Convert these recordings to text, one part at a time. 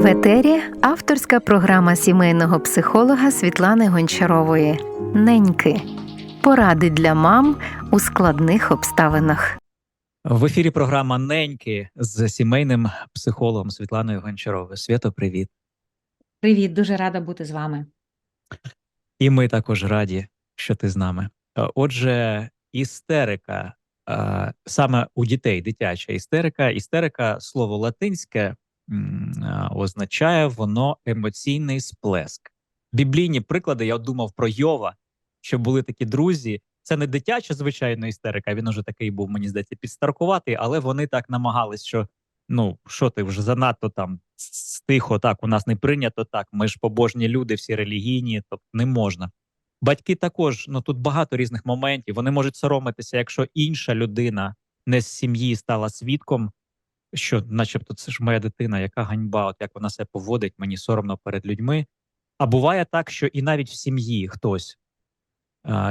В етері авторська програма сімейного психолога Світлани Гончарової Неньки. Поради для мам у складних обставинах. В ефірі програма Неньки з сімейним психологом Світланою Гончаровою. Свято, привіт. Привіт, дуже рада бути з вами. І ми також раді, що ти з нами. Е, Отже, істерика е, саме у дітей дитяча істерика. Істерика слово латинське означає воно емоційний сплеск. Біблійні приклади, я думав про Йова, що були такі друзі. Це не дитяча, звичайно, істерика. Він уже такий був, мені здається, підстаркуватий, але вони так намагались, що ну що ти вже занадто там с- тихо, так у нас не прийнято так. Ми ж побожні люди, всі релігійні, тобто не можна. Батьки також, ну тут багато різних моментів. Вони можуть соромитися, якщо інша людина не з сім'ї стала свідком, що, начебто, це ж моя дитина, яка ганьба, от як вона себе поводить, мені соромно перед людьми. А буває так, що і навіть в сім'ї хтось.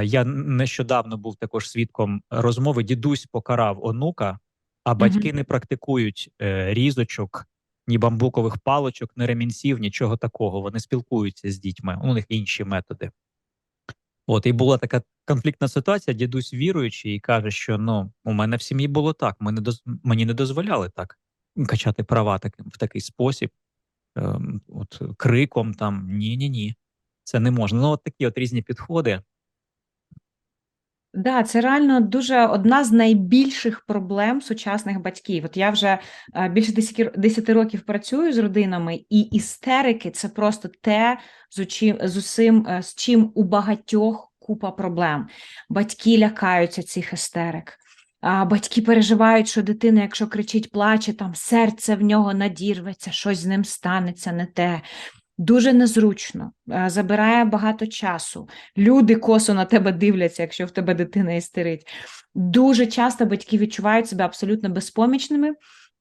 Я нещодавно був також свідком розмови. Дідусь покарав онука, а батьки не практикують е, різочок, ні бамбукових палочок, ні ремінців, нічого такого. Вони спілкуються з дітьми. У них інші методи. От і була така конфліктна ситуація. Дідусь віруючий і каже, що ну у мене в сім'ї було так. Ми не доз... мені не дозволяли так качати права таким в такий спосіб, ем, от криком там ні, ні, ні. Це не можна. Ну, от такі от різні підходи. Да, це реально дуже одна з найбільших проблем сучасних батьків. От я вже е, більше 10, 10 років працюю з родинами, і істерики це просто те, з учим, з усім, е, з чим у багатьох купа проблем. Батьки лякаються цих істерик. А батьки переживають, що дитина, якщо кричить, плаче, там серце в нього надірветься, щось з ним станеться не те. Дуже незручно, е, забирає багато часу. Люди косо на тебе дивляться, якщо в тебе дитина істерить. Дуже часто батьки відчувають себе абсолютно безпомічними,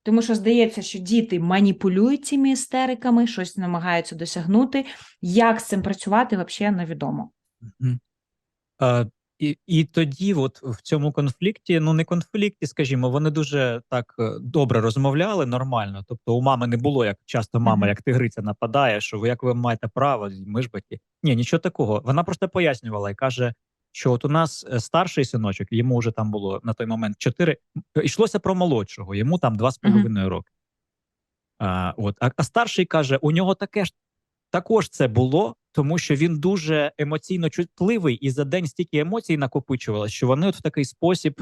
тому що здається, що діти маніпулюють цими істериками, щось намагаються досягнути. Як з цим працювати, взагалі невідомо. І, і тоді, от в цьому конфлікті, ну не конфлікті, скажімо, вони дуже так е, добре розмовляли нормально. Тобто, у мами не було як часто мама, як тигриця нападає, що ви як ви маєте право, ми ж батьки. Ні, нічого такого. Вона просто пояснювала і каже, що от у нас е, старший синочок, йому вже там було на той момент чотири. Йшлося про молодшого, йому там два з половиною роки. А, от, а, а старший каже: у нього таке ж також це було, тому що він дуже емоційно чутливий, і за день стільки емоцій накопичувалося, що вони от в такий спосіб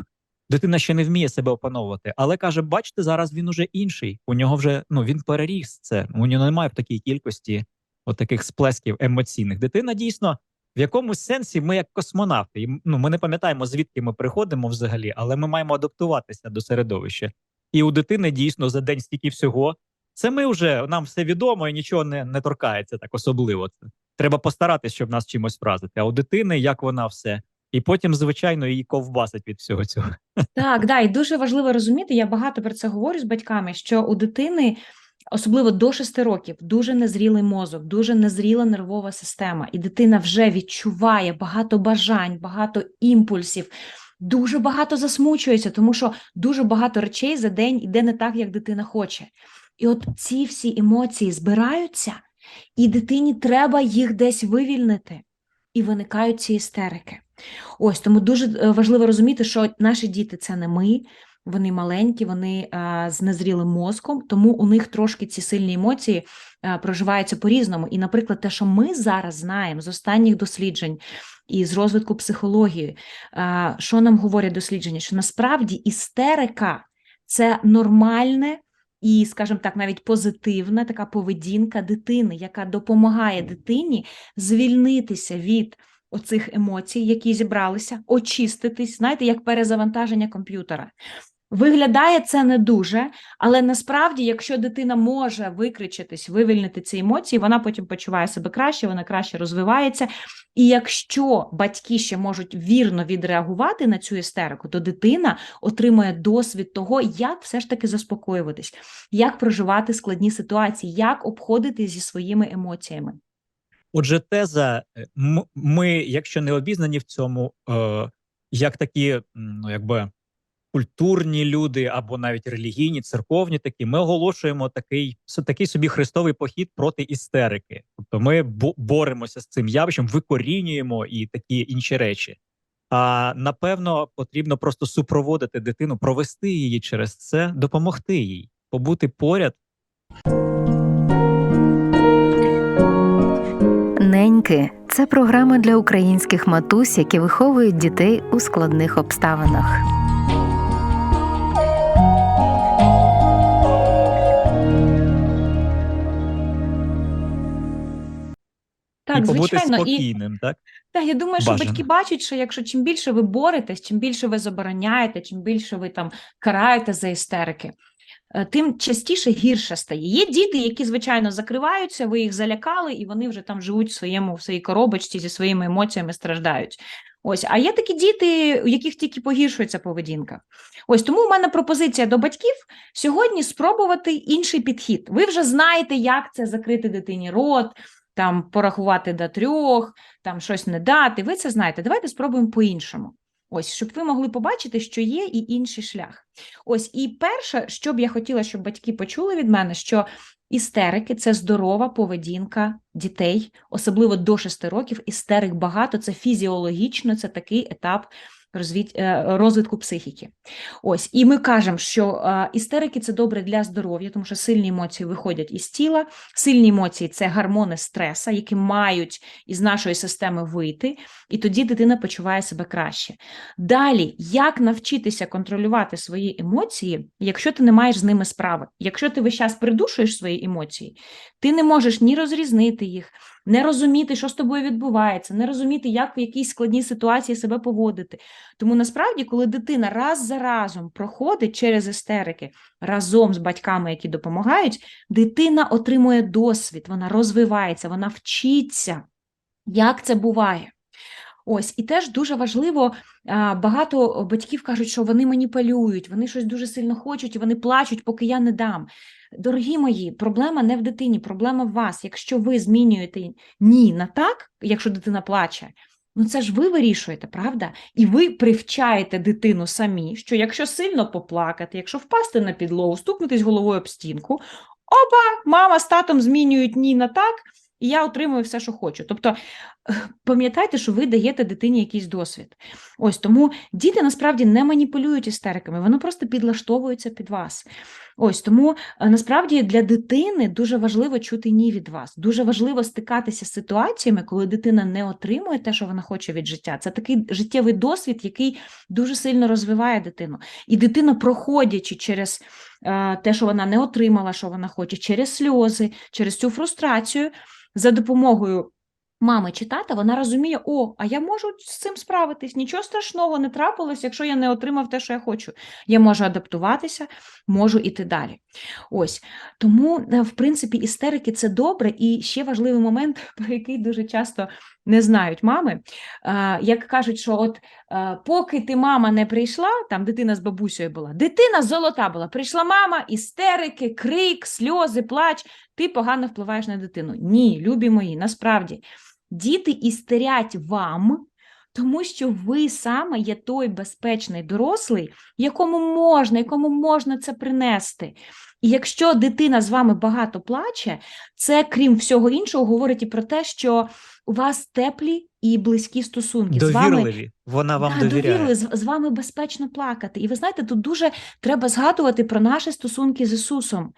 дитина ще не вміє себе опановувати. Але каже: бачите, зараз він уже інший. У нього вже ну він переріс це. У нього немає в такій кількості от сплесків емоційних. Дитина дійсно в якомусь сенсі ми як космонавти. Ну, ми не пам'ятаємо, звідки ми приходимо взагалі, але ми маємо адаптуватися до середовища. І у дитини дійсно за день стільки всього. Це ми вже нам все відомо і нічого не, не торкається так особливо. Треба постаратися, щоб нас чимось вразити. А у дитини як вона все, і потім, звичайно, її ковбасить від всього цього. Так, да, і дуже важливо розуміти, я багато про це говорю з батьками, що у дитини, особливо до 6 років, дуже незрілий мозок, дуже незріла нервова система, і дитина вже відчуває багато бажань, багато імпульсів. Дуже багато засмучується, тому що дуже багато речей за день іде не так, як дитина хоче. І от ці всі емоції збираються, і дитині треба їх десь вивільнити, і виникають ці істерики. Ось тому дуже е, важливо розуміти, що наші діти це не ми, вони маленькі, вони а, з незрілим мозком, тому у них трошки ці сильні емоції а, проживаються по-різному. І, наприклад, те, що ми зараз знаємо з останніх досліджень і з розвитку психології, що нам говорять дослідження, що насправді істерика це нормальне. І, скажімо так, навіть позитивна така поведінка дитини, яка допомагає дитині звільнитися від оцих емоцій, які зібралися, очиститись, знаєте, як перезавантаження комп'ютера. Виглядає це не дуже, але насправді, якщо дитина може викричитись, вивільнити ці емоції, вона потім почуває себе краще, вона краще розвивається. І якщо батьки ще можуть вірно відреагувати на цю істерику, то дитина отримує досвід того, як все ж таки заспокоюватись, як проживати складні ситуації, як обходити зі своїми емоціями. Отже, теза, е, ми, якщо не обізнані в цьому, е, як такі, ну якби культурні люди або навіть релігійні, церковні такі, ми оголошуємо такий, такий собі хрестовий похід проти істерики. Тобто ми боремося з цим явищем, викорінюємо і такі інші речі. А напевно, потрібно просто супроводити дитину, провести її через це, допомогти їй, побути поряд. Неньки це програма для українських матусь, які виховують дітей у складних обставинах. Так, і побути звичайно, і спокійним, так? Так, я думаю, що Бажано. батьки бачать, що якщо чим більше ви боретесь, чим більше ви забороняєте, чим більше ви там караєте за істерики, е, тим частіше гірше стає. Є діти, які, звичайно, закриваються, ви їх залякали, і вони вже там живуть в своєму в своїй коробочці зі своїми емоціями страждають. Ось, а є такі діти, у яких тільки погіршується поведінка. Ось тому у мене пропозиція до батьків сьогодні спробувати інший підхід. Ви вже знаєте, як це закрити дитині рот, там порахувати до трьох, там щось не дати. Ви це знаєте. Давайте спробуємо по-іншому. Ось, щоб ви могли побачити, що є і інший шлях. Ось, і перше, що б я хотіла, щоб батьки почули від мене, що істерики це здорова поведінка дітей, особливо до 6 років. Істерик багато, це фізіологічно, це такий етап розвід, е, розвитку психіки. Ось, і ми кажемо, що е, істерики це добре для здоров'я, тому що сильні емоції виходять із тіла. Сильні емоції це гормони стреса, які мають із нашої системи вийти, і тоді дитина почуває себе краще. Далі, як навчитися контролювати свої емоції, якщо ти не маєш з ними справи? Якщо ти весь час придушуєш свої емоції, ти не можеш ні розрізнити їх, не розуміти, що з тобою відбувається, не розуміти, як в якійсь складній ситуації себе поводити. Тому насправді, коли дитина раз за разом проходить через істерики разом з батьками, які допомагають, дитина отримує досвід, вона розвивається, вона вчиться, як це буває. Ось, і теж дуже важливо, багато батьків кажуть, що вони маніпулюють, вони щось дуже сильно хочуть, і вони плачуть, поки я не дам. Дорогі мої, проблема не в дитині, проблема в вас. Якщо ви змінюєте ні на так, якщо дитина плаче, ну це ж ви вирішуєте, правда? І ви привчаєте дитину самі, що якщо сильно поплакати, якщо впасти на підлогу, стукнутись головою об стінку, опа, мама з татом змінюють ні на так, і я отримую все, що хочу. Тобто пам'ятайте, що ви даєте дитині якийсь досвід. Ось тому діти насправді не маніпулюють істериками, вони просто підлаштовуються під вас. Ось тому е, насправді для дитини дуже важливо чути ні від вас. Дуже важливо стикатися з ситуаціями, коли дитина не отримує те, що вона хоче від життя. Це такий життєвий досвід, який дуже сильно розвиває дитину. І дитина, проходячи через е, те, що вона не отримала, що вона хоче, через сльози, через цю фрустрацію, за допомогою мами чи тата, вона розуміє, о, а я можу з цим справитись, нічого страшного не трапилось, якщо я не отримав те, що я хочу. Я можу адаптуватися, можу іти далі. Ось тому, е, в принципі, істерики це добре. І ще важливий момент, про який дуже часто не знають мами. Е, Як кажуть, що от е, поки ти мама не прийшла, там дитина з бабусею була, дитина золота була. Прийшла мама, істерики, крик, сльози, плач. Ти погано впливаєш на дитину. Ні, любі мої, насправді. Діти істерять вам, тому що ви саме є той безпечний дорослий, якому можна, якому можна це принести. І якщо дитина з вами багато плаче, це, крім всього іншого, говорить і про те, що у вас теплі і близькі стосунки. З вами вона вам Да, довіряє. довірили, з, з вами безпечно плакати. І ви знаєте, тут дуже треба згадувати про наші стосунки з Ісусом.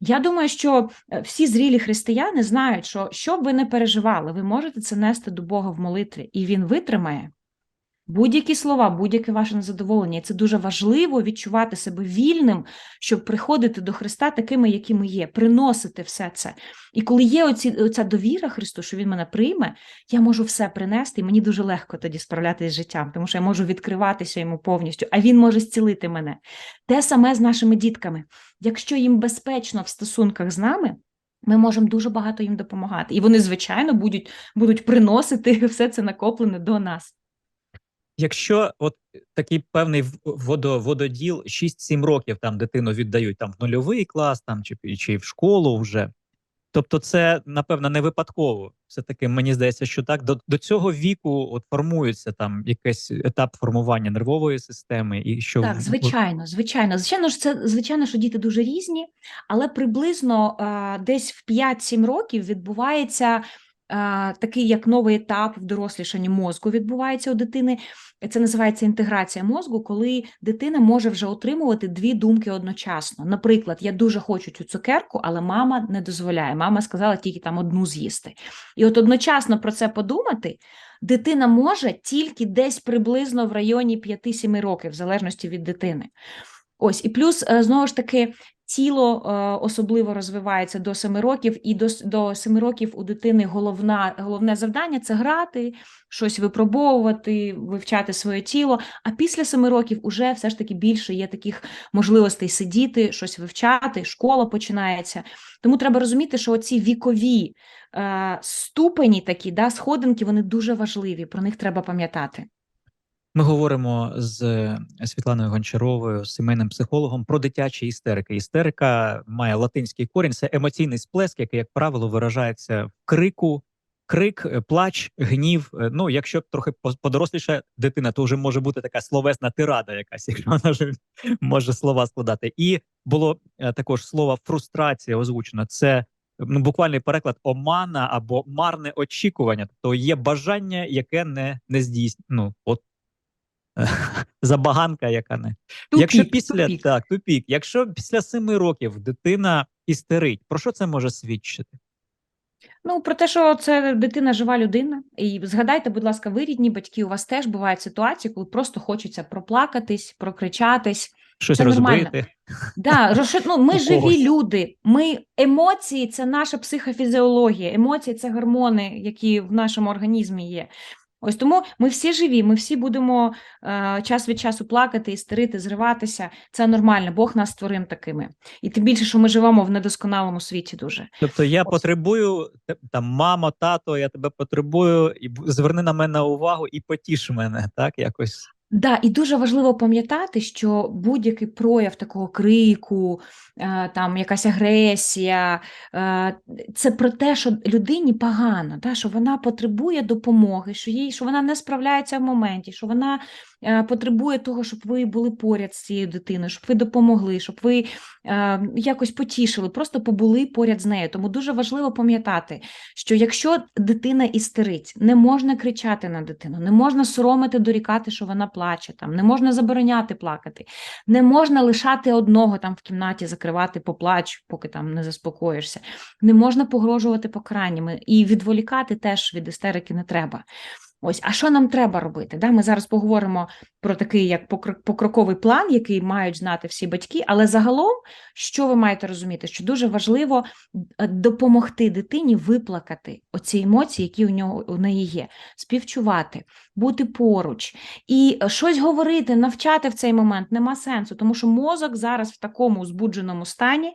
Я думаю, що е, всі зрілі християни знають, що що б ви не переживали, ви можете це нести до Бога в молитві, і Він витримає будь-які слова, будь-яке ваше незадоволення. І це дуже важливо відчувати себе вільним, щоб приходити до Христа такими, якими є, приносити все це. І коли є оці, оця довіра Христу, що Він мене прийме, я можу все принести, і мені дуже легко тоді справлятися з життям, тому що я можу відкриватися йому повністю, а він може зцілити мене. Те саме з нашими дітками. Якщо їм безпечно в стосунках з нами. Ми можемо дуже багато їм допомагати, і вони, звичайно, будуть, будуть приносити все це накоплене до нас. Якщо от такий певний водо, вододіл 6-7 років там дитину віддають там в нульовий клас, там чи, чи в школу вже, Тобто, це напевно не випадково. Все таки мені здається, що так до, до цього віку от формується там якийсь етап формування нервової системи, і що Так, звичайно, звичайно. Звичайно ж, це звичайно, що діти дуже різні, але приблизно е, десь в 5-7 років відбувається такий як новий етап в дорослішанні мозку відбувається у дитини. Це називається інтеграція мозку, коли дитина може вже отримувати дві думки одночасно. Наприклад, я дуже хочу цю цукерку, але мама не дозволяє. Мама сказала тільки там одну з'їсти. І от одночасно про це подумати дитина може тільки десь приблизно в районі 5-7 років, в залежності від дитини. Ось, і плюс, е, знову ж таки, тіло е, особливо розвивається до 7 років, і до, до 7 років у дитини головна, головне завдання це грати, щось випробовувати, вивчати своє тіло. А після 7 років уже все ж таки більше є таких можливостей сидіти, щось вивчати, школа починається. Тому треба розуміти, що оці вікові е, ступені такі, да, сходинки, вони дуже важливі, про них треба пам'ятати. Ми говоримо з е, Світланою Гончаровою, сімейним психологом, про дитячі істерики. Істерика має латинський корінь, це емоційний сплеск, який, як правило, виражається в крику, крик, е, плач, гнів. Е, Ну, якщо трохи по- подоросліша дитина, то вже може бути така словесна тирада, якась, якщо вона вже може слова складати. І було також слово фрустрація озвучено. Це ну, буквальний переклад омана або марне очікування. Тобто є бажання, яке не, не здійснює. Ну, от забаганка, яка не якщо після тупік. так, тупік, якщо після семи років дитина істерить, про що це може свідчити? Ну, про те, що це дитина жива людина. І згадайте, будь ласка, ви рідні батьки, у вас теж бувають ситуації, коли просто хочеться проплакатись, прокричатись. Щось Це нормально. розбити? Да, розши- ну, ми живі люди. Ми емоції це наша психофізіологія. Емоції це гормони, які в нашому організмі є. Ось тому ми всі живі, ми всі будемо е, час від часу плакати, істерити, зриватися. Це нормально. Бог нас створив такими. І тим більше, що ми живемо в недосконалому світі дуже. Тобто я Ось. потребую там, мамо, тато, я тебе потребую, і зверни на мене увагу і потіш мене, так якось. Да, і дуже важливо пам'ятати, що будь-який прояв такого крику, е, там якась агресія, е, це про те, що людині погано, да, що вона потребує допомоги, що їй, що вона не справляється в моменті, що вона потребує того, щоб ви були поряд з цією дитиною, щоб ви допомогли, щоб ви е, якось потішили, просто побули поряд з нею. Тому дуже важливо пам'ятати, що якщо дитина істерить, не можна кричати на дитину, не можна соромити, дорікати, що вона плаче, там, не можна забороняти плакати, не можна лишати одного там в кімнаті, закривати поплач, поки там не заспокоїшся, не можна погрожувати покараннями і відволікати теж від істерики не треба. Ось, а що нам треба робити? Да? Ми зараз поговоримо про такий як покроковий план, який мають знати всі батьки, але загалом, що ви маєте розуміти, що дуже важливо е, допомогти дитині виплакати оці емоції, які у нього у неї є, співчувати, бути поруч і е, щось говорити, навчати в цей момент нема сенсу, тому що мозок зараз в такому збудженому стані.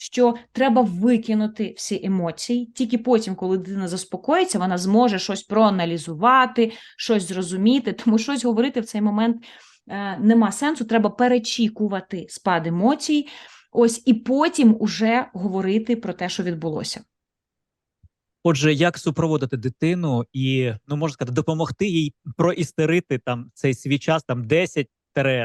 Що треба викинути всі емоції, тільки потім, коли дитина заспокоїться, вона зможе щось проаналізувати, щось зрозуміти, тому щось говорити в цей момент е, нема сенсу. Треба перечікувати спад емоцій, ось і потім уже говорити про те, що відбулося. Отже, як супроводити дитину і ну можна сказати, допомогти їй проістерити там цей свій час, там 10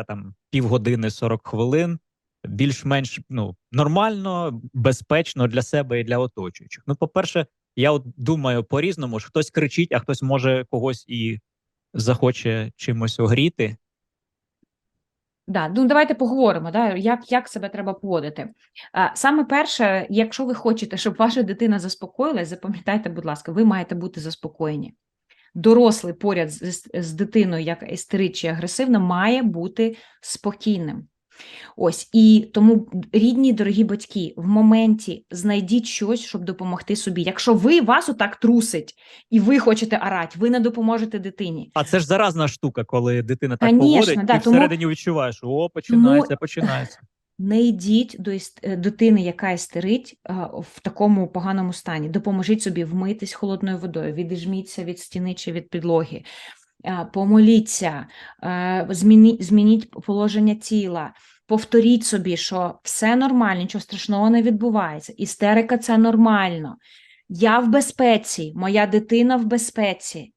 там півгодини 40 хвилин, більш-менш ну нормально, безпечно для себе і для оточуючих. Ну, по-перше, я от думаю по-різному, що хтось кричить, а хтось може когось і захоче чимось огріти. Да, ну давайте поговоримо, да, як, як себе треба поводити. А, Саме перше, якщо ви хочете, щоб ваша дитина заспокоїлась, запам'ятайте, будь ласка, ви маєте бути заспокоєні. Дорослий поряд з, з дитиною, як істерична чи агресивна, має бути спокійним. Ось і тому рідні, дорогі батьки, в моменті знайдіть щось, щоб допомогти собі. Якщо ви вас отак трусить і ви хочете орати, ви не допоможете дитині. А це ж заразна штука, коли дитина так Конечно, поводить, да, і тому- всередині відчуваєш, о, починається, починається. Не йдіть до е, дитини, яка істерить в такому поганому стані. Допоможіть собі вмитись холодною водою, відіжміться від стіни чи від підлоги, помоліться, е, змініть положення тіла, повторіть собі, що все нормально, нічого страшного не відбувається. Істерика це нормально. Я в безпеці, моя дитина в безпеці.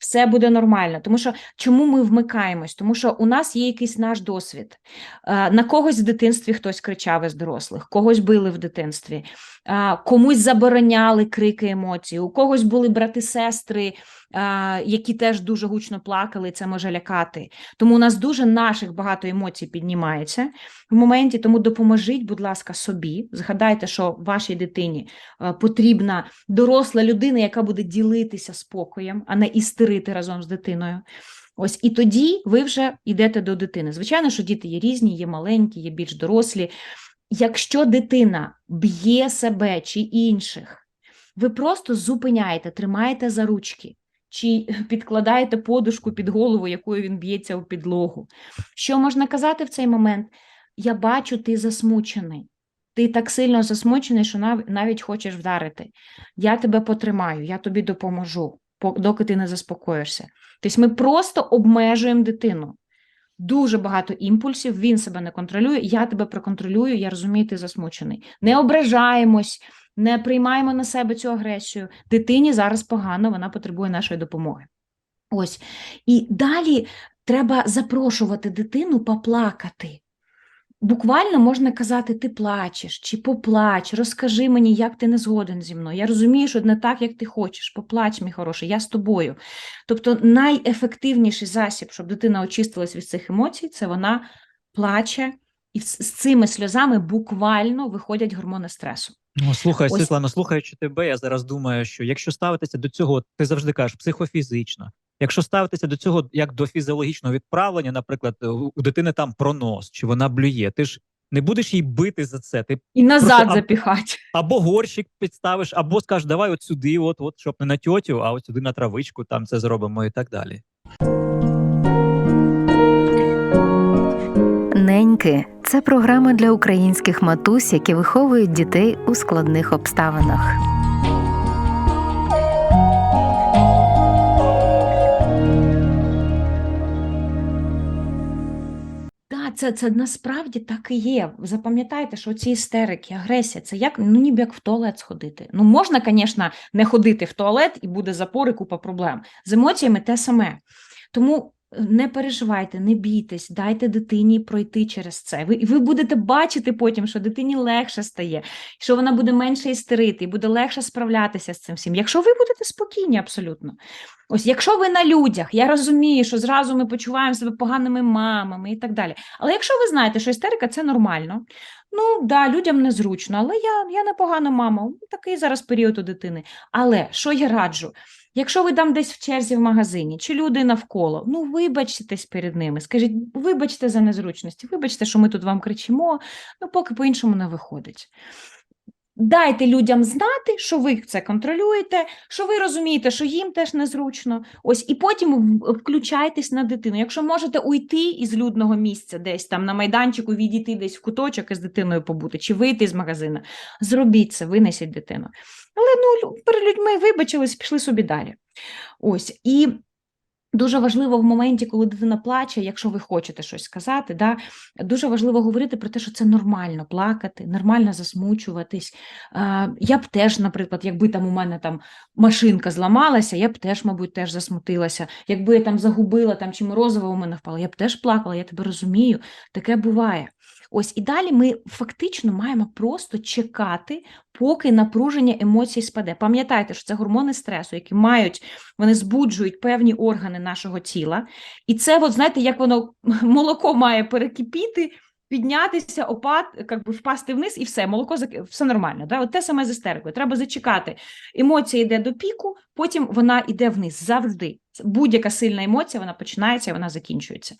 Все буде нормально. Тому що чому ми вмикаємось? Тому що у нас є якийсь наш досвід. Е, На когось в дитинстві хтось кричав із дорослих, когось били в дитинстві, е, комусь забороняли крики емоцій, у когось були брати-сестри, е, які теж дуже гучно плакали, це може лякати. Тому у нас дуже наших багато емоцій піднімається в моменті. Тому допоможіть, будь ласка, собі. Згадайте, що вашій дитині е, потрібна доросла людина, яка буде ділитися спокоєм, а не істерити разом з дитиною. Ось і тоді ви вже йдете до дитини. Звичайно, що діти є різні, є маленькі, є більш дорослі. Якщо дитина б'є себе чи інших, ви просто зупиняєте, тримаєте за ручки чи підкладаєте подушку під голову, якою він б'ється у підлогу. Що можна казати в цей момент? Я бачу, ти засмучений. Ти так сильно засмучений, що навіть хочеш вдарити. Я тебе потримаю, я тобі допоможу, доки ти не заспокоїшся. Тобто ми просто обмежуємо дитину. Дуже багато імпульсів, він себе не контролює, я тебе проконтролюю, я розумію, ти засмучений. Не ображаємось, не приймаємо на себе цю агресію. Дитині зараз погано, вона потребує нашої допомоги. Ось. І далі треба запрошувати дитину поплакати. Буквально можна казати, ти плачеш, чи поплач, розкажи мені, як ти не згоден зі мною. Я розумію, що не так, як ти хочеш. Поплач, мій хороший, я з тобою. Тобто найефективніший засіб, щоб дитина очистилась від цих емоцій, це вона плаче, і з з цими сльозами буквально виходять гормони стресу. Ну, слухай, Ось- Світлано, слухаючи тебе, я зараз думаю, що якщо ставитися до цього, ти завжди кажеш психофізично. Якщо ставитися до цього як до фізіологічного відправлення, наприклад, у у дитини там пронос, чи вона блює, ти ж не будеш її бити за це. Ти І назад Просто, а- запіхати. або горщик підставиш, або скажеш, давай от сюди, от, от, щоб не на тьотю, а от сюди на травичку, там це зробимо і так далі. Неньки це програма для українських матусь, які виховують дітей у складних обставинах. Це, це насправді так і є. Запам'ятайте, що ці істерики, агресія, це як ну ніби як в туалет сходити. Ну можна, звісно, не ходити в туалет і буде запори, купа проблем. З емоціями те саме. Тому не переживайте, не бійтесь, дайте дитині пройти через це. Ви, ви будете бачити потім, що дитині легше стає, що вона буде менше істерити, і буде легше справлятися з цим всім. Якщо ви будете спокійні абсолютно. Ось, якщо ви на людях, я розумію, що зразу ми почуваємо себе поганими мамами і так далі. Але якщо ви знаєте, що істерика це нормально, ну да, людям незручно, але я, я непогана мама, такий зараз період у дитини. Але що я раджу? Якщо ви там десь в черзі в магазині, чи люди навколо, ну вибачтесь перед ними, скажіть, вибачте за незручності, вибачте, що ми тут вам кричимо, ну поки по-іншому не виходить. Дайте людям знати, що ви це контролюєте, що ви розумієте, що їм теж незручно. Ось і потім включайтесь на дитину. Якщо можете уйти із людного місця, десь там на майданчику, відійти десь в куточок із дитиною побути, чи вийти з магазина, зробіть це, винесіть дитину. Але ну перед людьми вибачились, пішли собі далі. Ось і. Дуже важливо в моменті, коли дитина плаче, якщо ви хочете щось сказати, да, дуже важливо говорити про те, що це нормально плакати, нормально засмучуватись. Я б теж, наприклад, якби там у мене там машинка зламалася, я б теж, мабуть, теж засмутилася. Якби я там загубила там чи морозиво у мене впало, я б теж плакала, я тебе розумію, таке буває. Ось і далі ми фактично маємо просто чекати, поки напруження емоцій спаде. Пам'ятайте, що це гормони стресу, які мають, вони збуджують певні органи нашого тіла. І це, от, знаєте, як воно молоко має перекипіти, піднятися, опад, як би впасти вниз, і все, молоко все нормально. Да? От те саме з істерикою. Треба зачекати. Емоція йде до піку, потім вона йде вниз завжди. Будь-яка сильна емоція, вона починається, вона закінчується.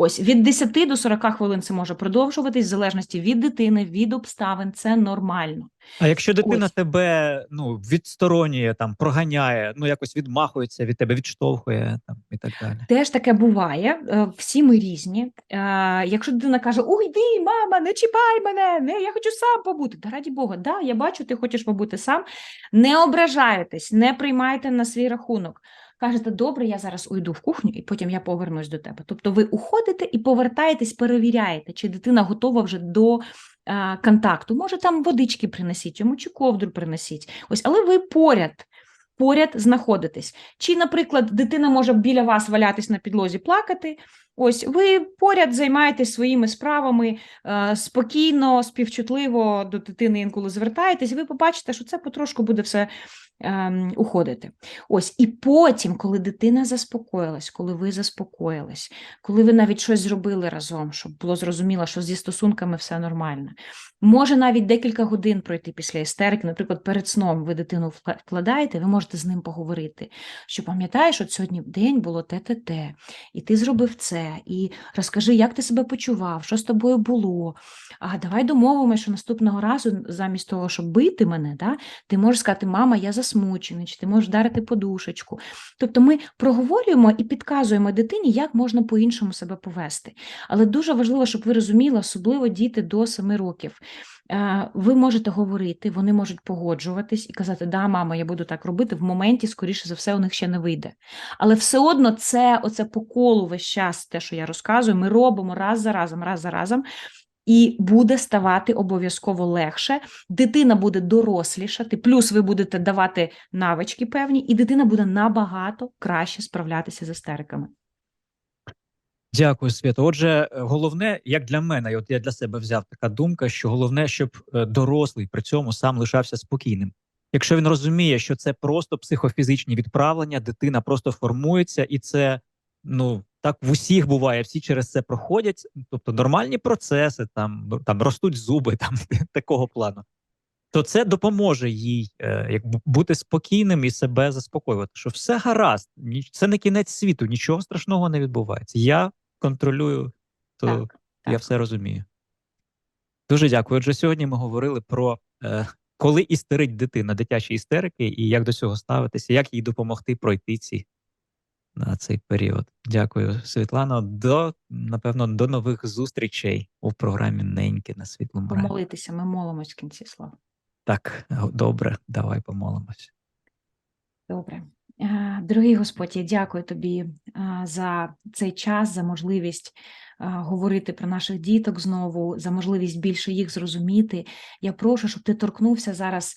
Ось від 10 до 40 хвилин це може продовжуватись, в залежності від дитини, від обставин. Це нормально. А якщо дитина Ось. тебе ну, відсторонює, там, проганяє, ну якось відмахується від тебе, відштовхує там, і так далі. Теж таке буває. е, Всі ми різні. Е, Якщо дитина каже: Уйди, мама, не чіпай мене, не, я хочу сам побути. Та раді Бога, да, я бачу, ти хочеш побути сам. Не ображайтесь, не приймайте на свій рахунок. Кажете, добре, я зараз уйду в кухню, і потім я повернусь до тебе. Тобто ви уходите і повертаєтесь, перевіряєте, чи дитина готова вже до а, контакту. Може, там водички принесіть йому, чи ковдру принесіть. Ось, але ви поряд. Поряд знаходитесь. Чи, наприклад, дитина може біля вас валятись на підлозі плакати. Ось ви поряд займаєтесь своїми справами, е, спокійно, співчутливо до дитини інколи звертаєтесь, ви побачите, що це потрошку буде все ем, уходити. Ось, і потім, коли дитина заспокоїлась, коли ви заспокоїлись, коли ви навіть щось зробили разом, щоб було зрозуміло, що зі стосунками все нормально. Може навіть декілька годин пройти після істерики, наприклад, перед сном ви дитину вкладаєте, ви можете з ним поговорити. Що пам'ятаєш, от сьогодні день було те-те-те, і ти зробив це, і розкажи, як ти себе почував, що з тобою було. А давай домовимося, що наступного разу, замість того, щоб бити мене, да, ти можеш сказати, мама, я засмучений, чи ти можеш вдарити подушечку. Тобто ми проговорюємо і підказуємо дитині, як можна по-іншому себе повести. Але дуже важливо, щоб ви розуміли, особливо діти до 7 років. Е, Ви можете говорити, вони можуть погоджуватись і казати, да, мама, я буду так робити. В моменті, скоріше за все, у них ще не вийде. Але все одно це оце по колу весь час, те, що я розказую, ми робимо раз за разом, раз за разом. І буде ставати обов'язково легше, дитина буде дорослішати, плюс ви будете давати навички певні, і дитина буде набагато краще справлятися з істериками. Дякую, Свято. Отже, е, головне, як для мене, от я для себе взяв така думка, що головне, щоб е, дорослий при цьому сам лишався спокійним. Якщо він розуміє, що це просто психофізичні відправлення, дитина просто формується, і це ну так в усіх буває, всі через це проходять. Тобто нормальні процеси, там ну, там ростуть зуби, там такого плану. То це допоможе їй е, як бути спокійним і себе заспокоювати, що все гаразд, це не кінець світу, нічого страшного не відбувається. Я контролюю, то Так, я так. все розумію. Дуже дякую. Отже, сьогодні ми говорили про е, коли істерить дитина, дитячі істерики, і як до цього ставитися, як їй допомогти пройти ці на цей період. Дякую, Світлано. До напевно до нових зустрічей у програмі Неньки на світлому раді. Помолитися, ми молимось в кінці слова. Так, добре, давай помолимось. Добре. Е, Дорогий Господь, я дякую тобі е, за цей час, за можливість е, говорити про наших діток знову, за можливість більше їх зрозуміти. Я прошу, щоб ти торкнувся зараз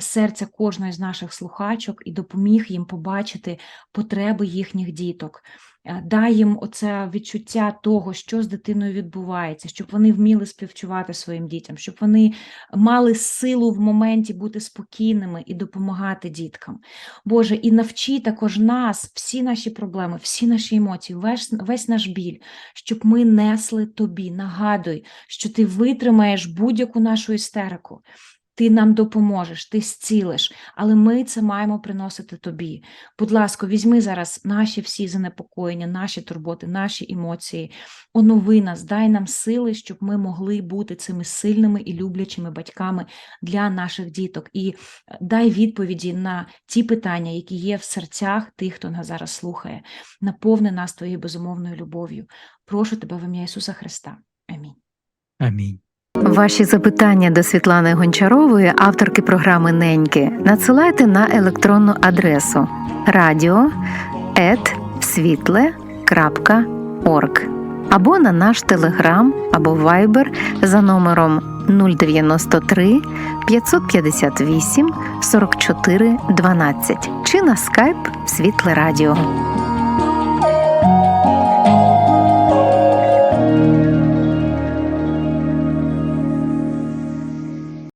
серця кожної з наших слухачок і допоміг їм побачити потреби їхніх діток. Е, Дай їм оце відчуття того, що з дитиною відбувається, щоб вони вміли співчувати своїм дітям, щоб вони мали силу в моменті бути спокійними і допомагати діткам. Боже, і навчи також нас, всі наші проблеми, всі наші емоції, весь, весь наш біль, щоб ми несли тобі. Нагадуй, що ти витримаєш будь-яку нашу істерику. Ти нам допоможеш, ти зцілиш, але ми це маємо приносити тобі. Будь ласка, візьми зараз наші всі занепокоєння, наші турботи, наші емоції. Онови нас, дай нам сили, щоб ми могли бути цими сильними і люблячими батьками для наших діток. І е, дай відповіді на ті питання, які є в серцях тих, хто нас зараз слухає. Наповни нас твоєю безумовною любов'ю. Прошу тебе в ім'я Ісуса Христа. Амінь. Амінь. Ваші запитання до Світлани Гончарової, авторки програми Неньки, надсилайте на електронну адресу radio.світле.орг або на наш телеграм або вайбер за номером 093 558 44 12 чи на скайп Світле Радіо.